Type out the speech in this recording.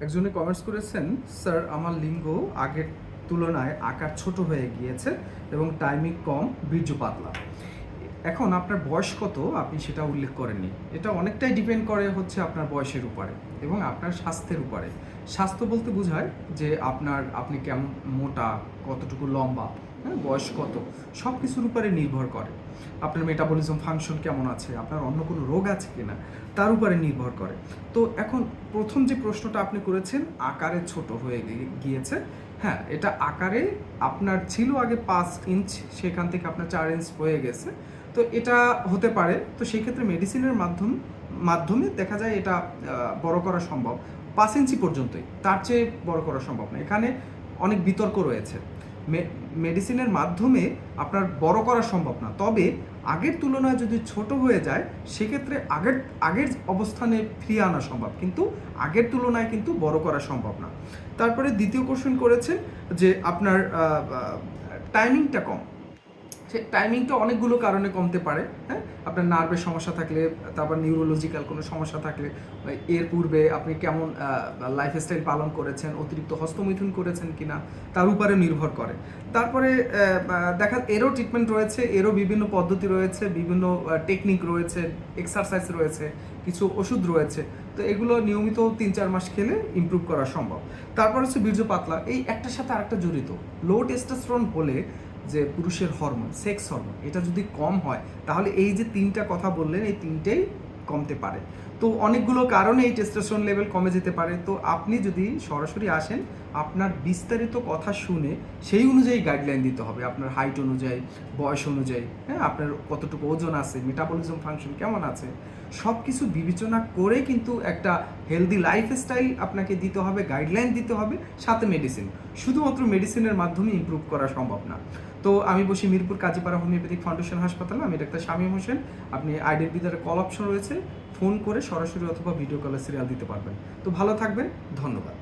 একজনে কমেন্টস করেছেন, স্যার, আমার লিঙ্গ আগের তুলনায় আকার ছোট হয়ে গিয়েছে এবং টাইমিং কম, বীর্য পাতলা। এখন আপনার বয়স কত? আপনি সেটা উল্লেখ করেননি। এটা অনেকটাই ডিপেন্ড করে হচ্ছে আপনার বয়সের উপরে এবং আপনার স্বাস্থ্যের উপরে। স্বাস্থ্য বলতে বোঝায় যে আপনার, আপনি কেমন, মোটা, কতটুকু লম্বা। হ্যাঁ বয়স কত? সব কিছুর উপরে নির্ভর করে। আপনার মেটাবলিজম ফাংশন কেমন আছে? আপনার অন্য কোনো রোগ আছে কি না তার উপরে নির্ভর করে। তো এখন প্রথম যে প্রশ্নটা আপনি করেছেন, আকারে ছোট হয়ে গিয়েছে। হ্যাঁ এটা আকারে আপনার ছিল আগে পাঁচ ইঞ্চ সেখান থেকে আপনার চার ইঞ্চ হয়ে গেছে। তো এটা হতে পারে। তো সেই ক্ষেত্রে মেডিসিনের মাধ্যম, মাধ্যমে দেখা যায় এটা বড় করা সম্ভব। পাঁচ ইঞ্চি পর্যন্তই। তার চেয়ে বড় করা সম্ভব না। এখানে অনেক বিতর্ক রয়েছে। মেডিসিনের মাধ্যমে আপনার বড় করা সম্ভব না। তবে আগের তুলনায় যদি ছোট হয়ে যায়, সেক্ষেত্রে আগের আগের অবস্থানে ফিরিয়ে আনা সম্ভব। কিন্তু আগের তুলনায় কিন্তু বড় করা সম্ভব না। তারপরে দ্বিতীয় কোশ্চেন করেছে যে আপনার টাইমিংটা কম। সে টাইমিংটা অনেকগুলো কারণে কমতে পারে হ্যাঁ? আপনার নার্ভের সমস্যা থাকলে, তারপর নিউরোলজিক্যাল কোনো সমস্যা থাকলে এর পূর্বে আপনি কেমন লাইফস্টাইল পালন করেছেন, অতিরিক্ত হস্তমৈথুন করেছেন কিনা, তার উপরে নির্ভর করে। তারপরে দেখা, এরও ট্রিটমেন্ট রয়েছে, এরও বিভিন্ন পদ্ধতি রয়েছে, বিভিন্ন টেকনিক রয়েছে এক্সারসাইজ রয়েছে, কিছু ওষুধ রয়েছে। তো এগুলো নিয়মিত তিন চার মাস খেলে ইমপ্রুভ করা সম্ভব। তারপর হচ্ছে বীর্য পাতলা। এই একটার সাথে আরেকটা জড়িত। লো টেস্টোস্টেরন হলে যে পুরুষের হরমোন সেক্স হরমোন এটা যদি কম হয়, তাহলে এই যে তিনটা কথা বললেন, এই তিনটেই কমতে পারে। তো অনেকগুলো কারণে এই টেস্টোস্টেরন লেভেল কমে যেতে পারে। তো আপনি যদি সরাসরি আসেন, আপনার বিস্তারিত কথা শুনে সেই অনুযায়ী গাইডলাইন দিতে হবে। আপনার হাইট অনুযায়ী, বয়স অনুযায়ী হ্যাঁ আপনার কতটুকু ওজন আছে মেটাবলিজম ফাংশন কেমন আছে সব কিছু বিবেচনা করে কিন্তু একটা হেলদি লাইফস্টাইল আপনাকে দিতে হবে গাইডলাইন দিতে হবে, সাথে মেডিসিন শুধুমাত্র মেডিসিনের মাধ্যমে ইমপ্রুভ করা সম্ভব না। তো আমি বসি মিরপুর কাজীপাড়া হোমিওপ্যাথিক ফাউন্ডেশন হাসপাতালে, আমি ডাক্তার শামীম হোসেন। আপনি আইডির ভিতরে কল অপশন রয়েছে ফোন করে সরাসরি অথবা ভিডিও কলে সিরিয়াল দিতে পারবেন। তো ভালো থাকবেন, ধন্যবাদ।